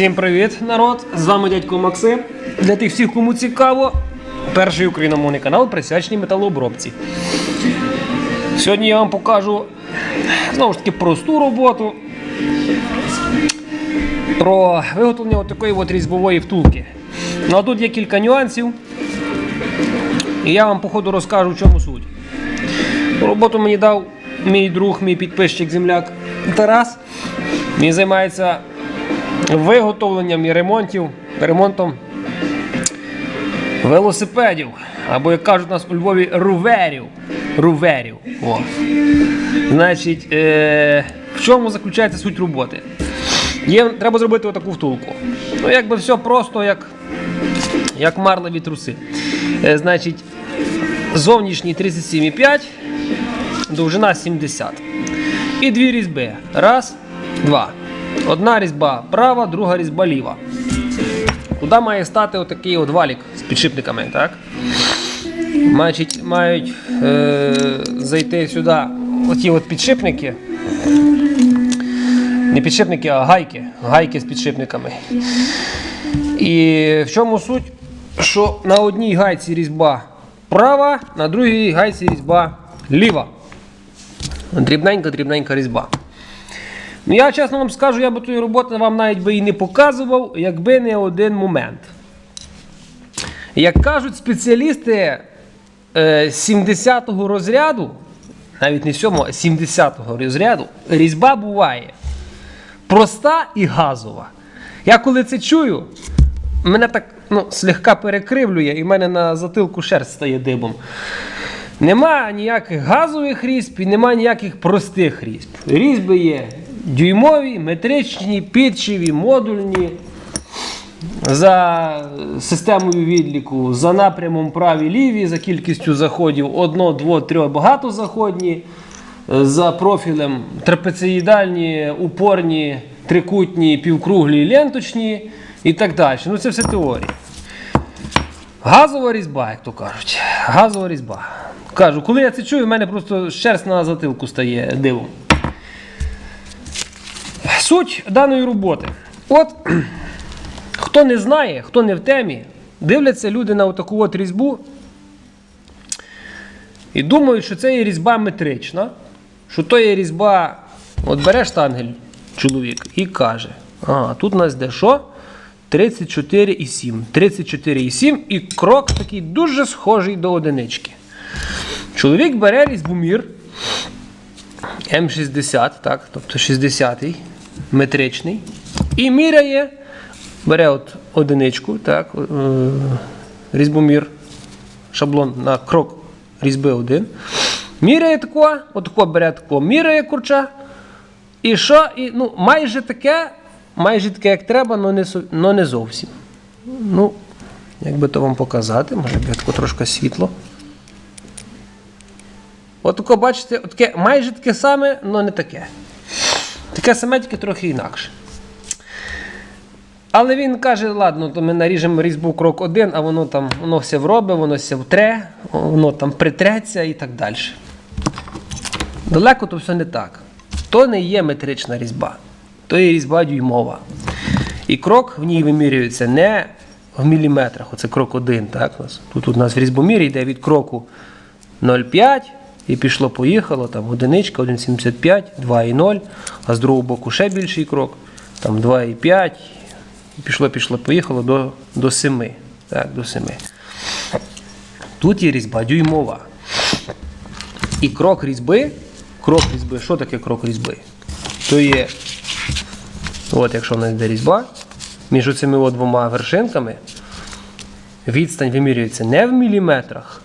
Всім привіт, народ! З вами дядько Максим. Для тих всіх, кому цікаво, перший україномовний канал присвячений металообробці. Сьогодні я вам покажу знову ж таки просту роботу про виготовлення от такої от різьбової втулки. Ну а тут є кілька нюансів. І я вам по ходу розкажу, в чому суть. Роботу мені дав мій друг, мій підписчик земляк Тарас. Він займається виготовленням і ремонтів, ремонтом велосипедів. Або, як кажуть у нас у Львові, руверів. Руверів. О. Значить, е- в чому заключається суть роботи? Є, треба зробити отаку втулку. Ну, якби все просто, як, як марлеві труси. Е, значить, зовнішній 37,5, довжина 70. І дві різьби. Раз, два. Одна різьба права, друга різьба ліва. Туди має стати отакий от валік з підшипниками. так? Значить, мають е, зайти сюди оті от підшипники. Не підшипники, а гайки. Гайки з підшипниками. І в чому суть? Що на одній гайці різьба права, на другій гайці різьба ліва. Дрібненька-дрібненька різьба. Ну, я чесно вам скажу, я би тої роботи вам навіть би і не показував, якби не один момент. Як кажуть спеціалісти е, 70-го розряду, навіть не 7-го, а 70-го розряду, різьба буває проста і газова. Я коли це чую, мене так ну, слегка перекривлює, і в мене на затилку шерсть стає дибом. Нема ніяких газових різьб і нема ніяких простих різьб. Різьби є дюймові, метричні, підшиві, модульні. За системою відліку, за напрямом праві ліві, за кількістю заходів одно, дво, три, багато заходні, за профілем трапеціїдальні, упорні, трикутні, півкруглі, ленточні і так далі. Ну це все теорія. Газова різьба, як то кажуть. Газова різьба. Кажу, коли я це чую, в мене просто шерсть на затилку стає дивом. Суть даної роботи. От хто не знає, хто не в темі, дивляться люди на таку от різьбу і думають, що це є різьба метрична, що то є різьба. От бере штангель чоловік і каже: ага, тут у нас де що? 34,7. 34,7 і крок такий дуже схожий до одинички. Чоловік бере різьбомір М60, так, тобто 60-й, метричний, і міряє, бере от одиничку, так, е, різьбомір, шаблон на крок різьби 1. Міряє тако, отако бере тако, міряє курча. І що? І, ну, майже таке, майже таке, як треба, але не, но не зовсім. Ну, як би то вам показати, може я тако трошки світло. От тако, бачите, от таке, майже таке саме, але не таке. Таке саме, тільки трохи інакше. Але він каже, ладно, то ми наріжемо різьбу крок один, а воно там воно все вробить, воно все втре, воно там притреться і так далі. Далеко то все не так. То не є метрична різьба, то є різьба дюймова. І крок в ній вимірюється не в міліметрах, оце крок один. Так? Тут у нас в різьбомірі йде від кроку 0,5 і пішло-поїхало, там одиничка, 1,75, 2,0, а з другого боку ще більший крок, там 2,5, і пішло, пішло, поїхало до, до 7. Так, до 7. Тут є різьба дюймова. І крок різьби, крок різьби, що таке крок різьби? То є, от якщо в нас йде різьба, між цими двома вершинками відстань вимірюється не в міліметрах.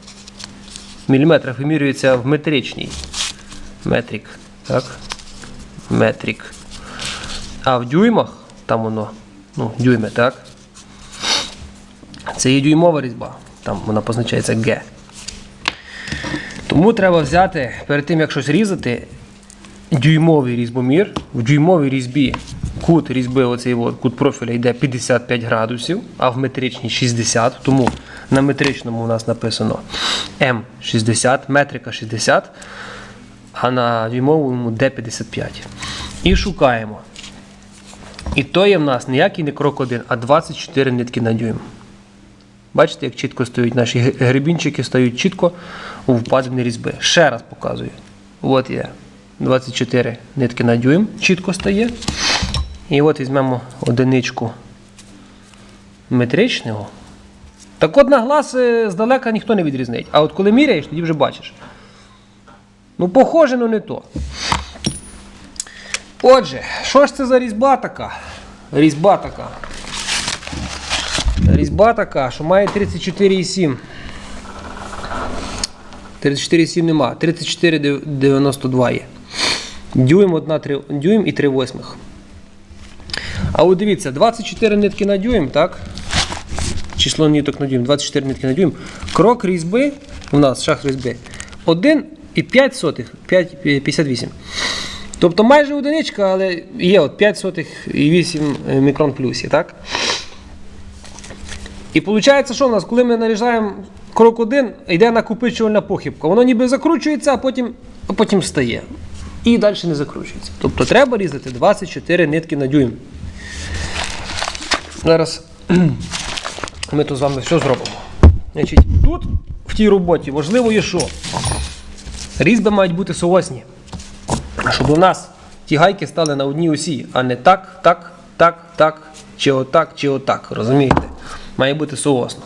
Міліметрах вимірюється в метричній. Метрик. Так? Метрик. А в дюймах, там воно, ну, дюйми, так? Це є дюймова різьба. Там вона позначається Г. Тому треба взяти перед тим, як щось різати, дюймовий різьбомір. В дюймовій різьбі кут різьби, оцей кут профіля йде 55 градусів, а в метричній 60. Тому на метричному у нас написано М60, метрика 60, а на дюймовому Д55. І шукаємо І то є в нас ніякий не крок 1, а 24 нитки на дюйм. Бачите, як чітко стоять наші г- гребінчики стають чітко у впадині різьби. Ще раз показую. От є 24 нитки на дюйм, чітко стає. І от візьмемо одиничку метричного. Так от на глаз е, здалека ніхто не відрізнить. А от коли міряєш, тоді вже бачиш. Ну, похоже, ну не то. Отже, що ж це за різьба така? Різьба така. Різьба така, що має 34,7. 34,7 нема. 34,92 є. Дюйм, 1, 3, дюйм і 3 восьмих. А от дивіться, 24 нитки на дюйм, так? Число ниток на дюйм, 24 нитки на дюйм. Крок різьби, у нас шах різьби 1,5 сотих, 5, 58. Тобто майже одиничка, але є от 5 сотих і 8 мікрон плюсі, так? І виходить, що у нас, коли ми наріжаємо крок 1, йде накопичувальна похибка. Воно ніби закручується, а потім, а потім встає. І далі не закручується. Тобто треба різати 24 нитки на дюйм. Зараз ми тут з вами все зробимо. Значить, тут в тій роботі важливо є що? Різьби мають бути соосні. Щоб у нас ті гайки стали на одній осі, а не так, так, так, так, чи отак, чи отак. Розумієте? Має бути соосно.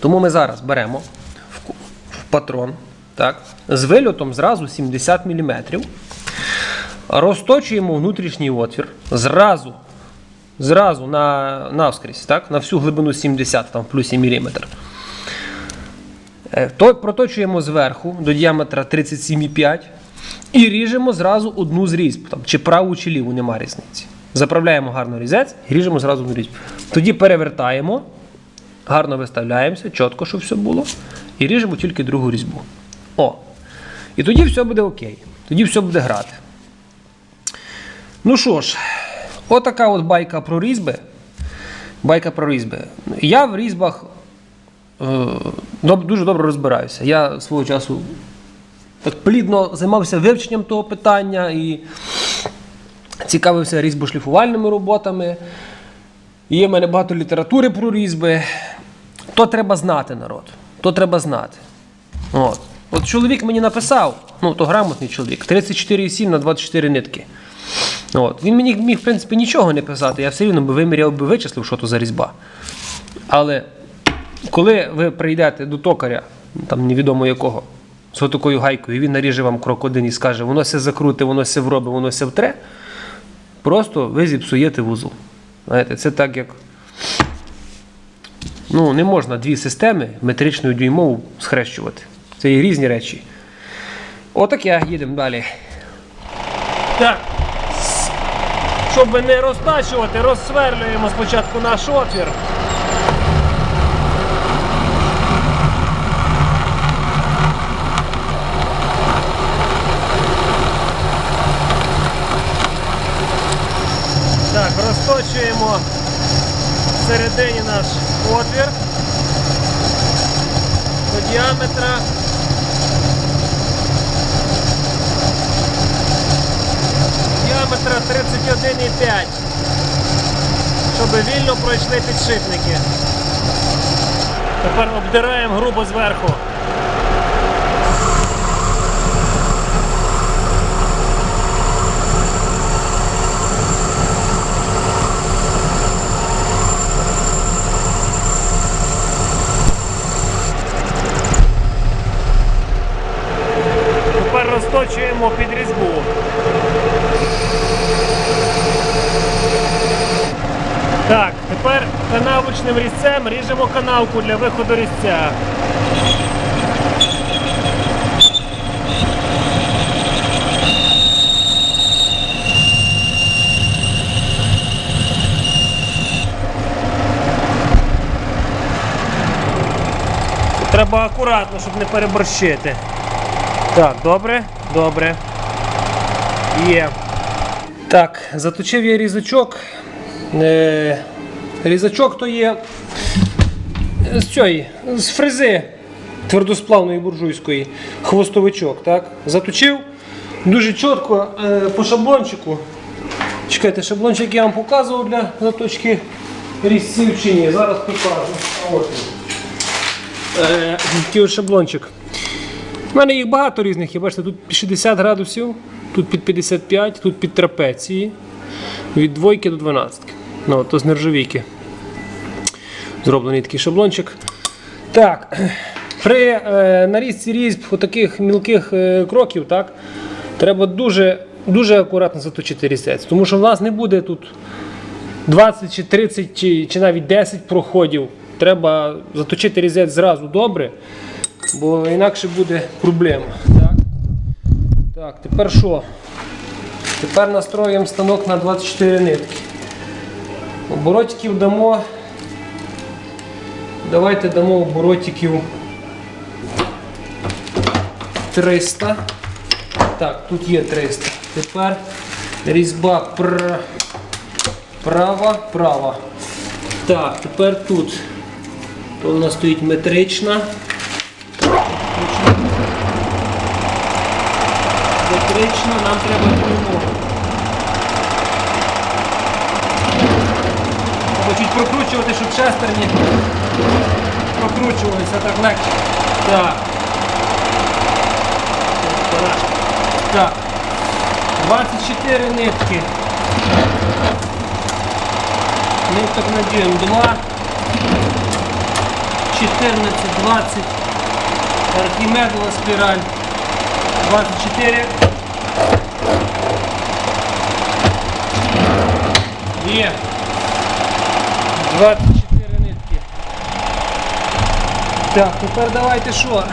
Тому ми зараз беремо в, патрон так, з вильотом зразу 70 мм. Розточуємо внутрішній отвір зразу, зразу на, навскрізь, так, на всю глибину 70 там, в плюсі міліметр. Е, То проточуємо зверху до діаметра 37,5 і ріжемо зразу одну з різьб, там, чи праву, чи ліву, нема різниці. Заправляємо гарно різець і ріжемо зразу одну різьбу. Тоді перевертаємо, гарно виставляємося, чітко, щоб все було, і ріжемо тільки другу різьбу. О. І тоді все буде окей. Тоді все буде грати. Ну що ж, отака от байка про різьби. Байка про різьби. Я в різьбах е, дуже добре розбираюся. Я свого часу так плідно займався вивченням того питання і цікавився різьбошліфувальними роботами. Є в мене багато літератури про різьби. То треба знати народ. То треба знати. От. От чоловік мені написав, ну то грамотний чоловік, 34,7 на 24 нитки. От. Він мені міг, в принципі, нічого не писати, я все рівно би виміряв би вичислив, що то за різьба. Але коли ви прийдете до токаря, там невідомо якого, з такою гайкою, і він наріже вам крок один і скаже, воно все закруте, воно все вробить, воно все втре, просто ви зіпсуєте вузол. Знаєте, це так як. Ну, не можна дві системи метричну і дюймову схрещувати. Це є різні речі. Отаке, їдемо далі. Так. Щоб не розтачувати, розсверлюємо спочатку наш отвір. Так, розточуємо всередині наш отвір до діаметра. Діаметра 31,5, щоб вільно пройшли підшипники. Тепер обдираємо грубо зверху. Тепер розточуємо під різьбу. Так, тепер канавочним ріжемо канавку для виходу різця. Треба акуратно, щоб не переборщити. Так, добре, добре. Є. Так, заточив я різачок. Е, різачок то є з цієї, з фрези твердосплавної буржуйської хвостовичок. Так? Заточив дуже чітко е, по шаблончику. Чекайте, шаблончик я вам показував для заточки різців чи ні. Зараз покажу. От. Е, от шаблончик. У мене їх багато різних. є. бачите, тут під 60 градусів, тут під 55, тут під трапеції. Від двойки до 12. Ну, то з нержавійки. Зроблений такий шаблончик. Так, при е, нарізці різьб у таких мілких е, кроків, так, треба дуже, дуже акуратно заточити різець, тому що в нас не буде тут 20 чи 30 чи, чи навіть 10 проходів. Треба заточити різець зразу добре, бо інакше буде проблема. Так, так тепер що? Тепер настроюємо станок на 24 нитки. Оборотиків дамо. Давайте дамо оборотиків 300. Так, тут є 300. Тепер різьба пр... права, права. Так, тепер тут. У стоїть метрична. Метрична, нам треба дюймова. Треба чуть прокручувати, щоб шестерні прокручувалися так легше. Так. Так. Так. 24 нитки. Ниток на дюйм 2. 14, 20. Архімедова спіраль. 24. Є. 24 нитки. Так, тепер давайте що?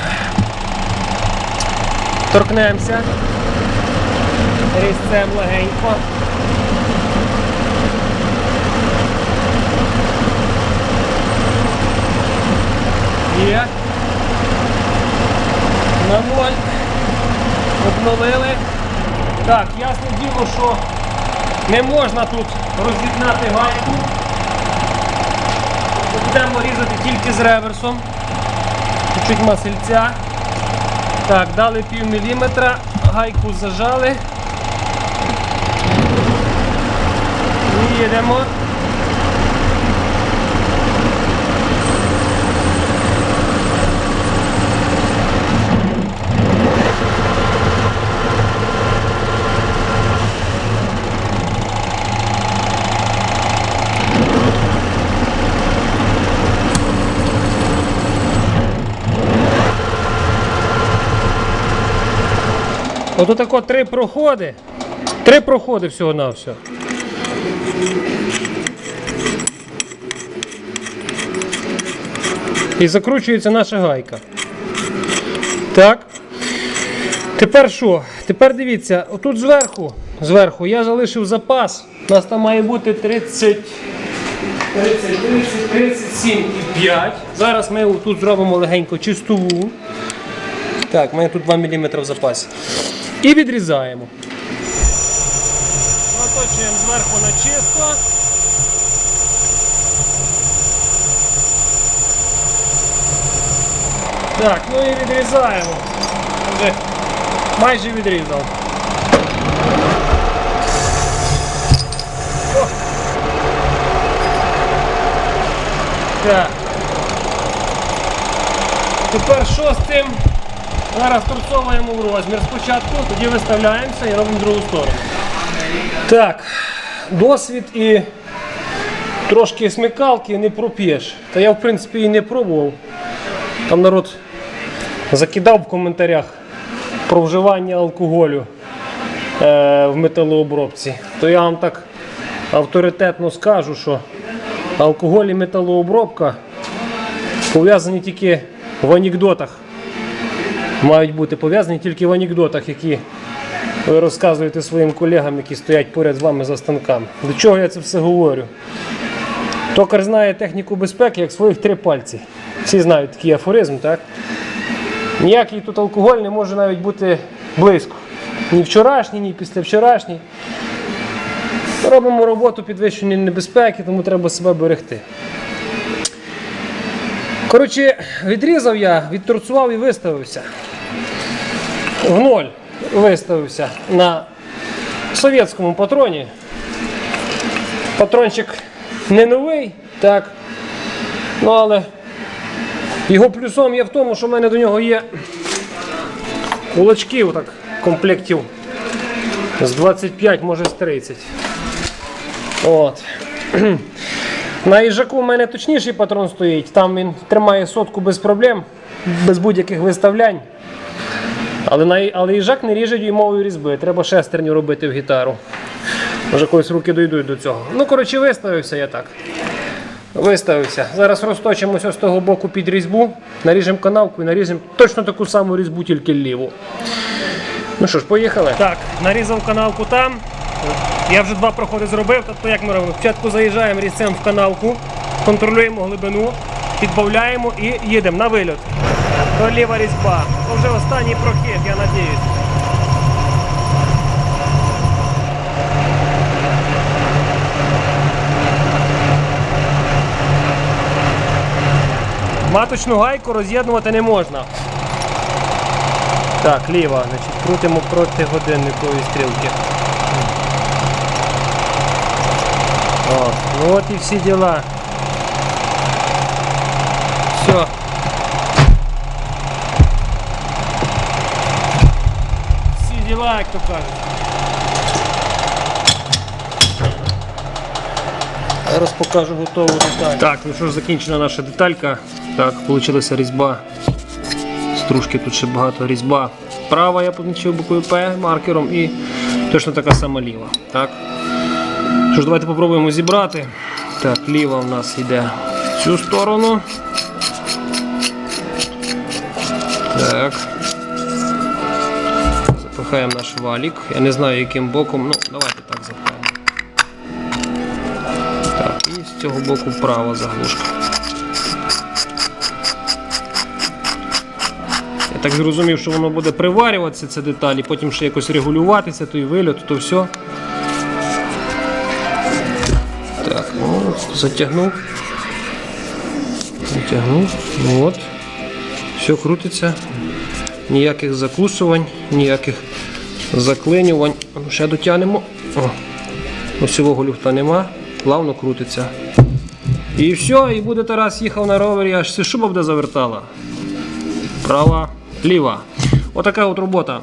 Торкнемося. Різцем легенько. Є. На ноль. Обновили. Так, ясне діло, що не можна тут розігнати гайку. Будемо різати тільки з реверсом. Чуть масельця. Так, дали пів міліметра, гайку зажали. І їдемо. Ото тако три проходи. Три проходи всього на все. І закручується наша гайка. Так. Тепер що? Тепер дивіться, отут зверху, зверху я залишив запас. У нас там має бути 30, 30, 30, 37 і 5. Зараз ми тут зробимо легенько чистову. Так, у мене тут 2 мм в запасі. І відрізаємо. Проточуємо зверху на чисто. Так, ну і відрізаємо. Вже майже відрізав. Так. Тепер що з цим? Зараз торцовуємо в розмір спочатку, тоді виставляємося і робимо другу сторону. Так, досвід і трошки смикалки не проп'єш. Та я в принципі і не пробував. Там народ закидав в коментарях про вживання алкоголю е, в металообробці. То я вам так авторитетно скажу, що алкоголь і металообробка пов'язані тільки в анекдотах мають бути пов'язані тільки в анекдотах, які ви розказуєте своїм колегам, які стоять поряд з вами за станками. До чого я це все говорю? Токар знає техніку безпеки як своїх три пальці. Всі знають такий афоризм, так? Ніякий тут алкоголь не може навіть бути близько. Ні вчорашній, ні після вчорашній. Робимо роботу підвищення небезпеки, тому треба себе берегти. Коротше, відрізав я, відторцував і виставився. В ноль виставився на совєтському патроні. Патрончик не новий, так. Ну але його плюсом є в тому, що в мене до нього є кулачків так, комплектів з 25, може з 30. От. На їжаку в мене точніший патрон стоїть. Там він тримає сотку без проблем, без будь-яких виставлянь. Але, на, але їжак не ріже дюймової різьби. Треба шестерню робити в гітару. Може колись руки дійдуть до цього. Ну, коротше, виставився я так. Виставився. Зараз розточимося з того боку під різьбу, наріжемо канавку і наріжемо точно таку саму різьбу, тільки ліву. Ну що ж, поїхали. Так, нарізав канавку там. Я вже два проходи зробив. Тобто, як ми робимо? Спочатку заїжджаємо різцем в канавку, контролюємо глибину, підбавляємо і їдемо на вильот. Ліва різьба. То вже останній прохід, я надіюсь. Маточну гайку роз'єднувати не можна. Так, ліва, значить, крутимо проти годинникової стрілки. О, ну от і всі діла. Діла, як то кажуть. Зараз покажу готову деталь. Так, ну що ж, закінчена наша деталька. Так, вийшла різьба. Стружки тут ще багато різьба. Права я позначив буквою П маркером і точно така сама ліва. Так. Що ж, давайте попробуємо зібрати. Так, ліва в нас йде в цю сторону. Так. Запихаємо наш валік. Я не знаю яким боком. Ну, давайте так запхаємо. Так, і з цього боку права заглушка. Я так зрозумів, що воно буде приварюватися, це деталі, потім ще якось регулюватися, той вильот, то все. Так, ну, затягнув. Затягнув. Ну от. Все крутиться. Ніяких закусувань, ніяких заклинювань. Ну, Ще дотягнемо. О. Носового люфта нема, плавно крутиться. І все, і буде Тарас їхав на ровері, аж все шуба буде завертала. Права, ліва. Отака от робота.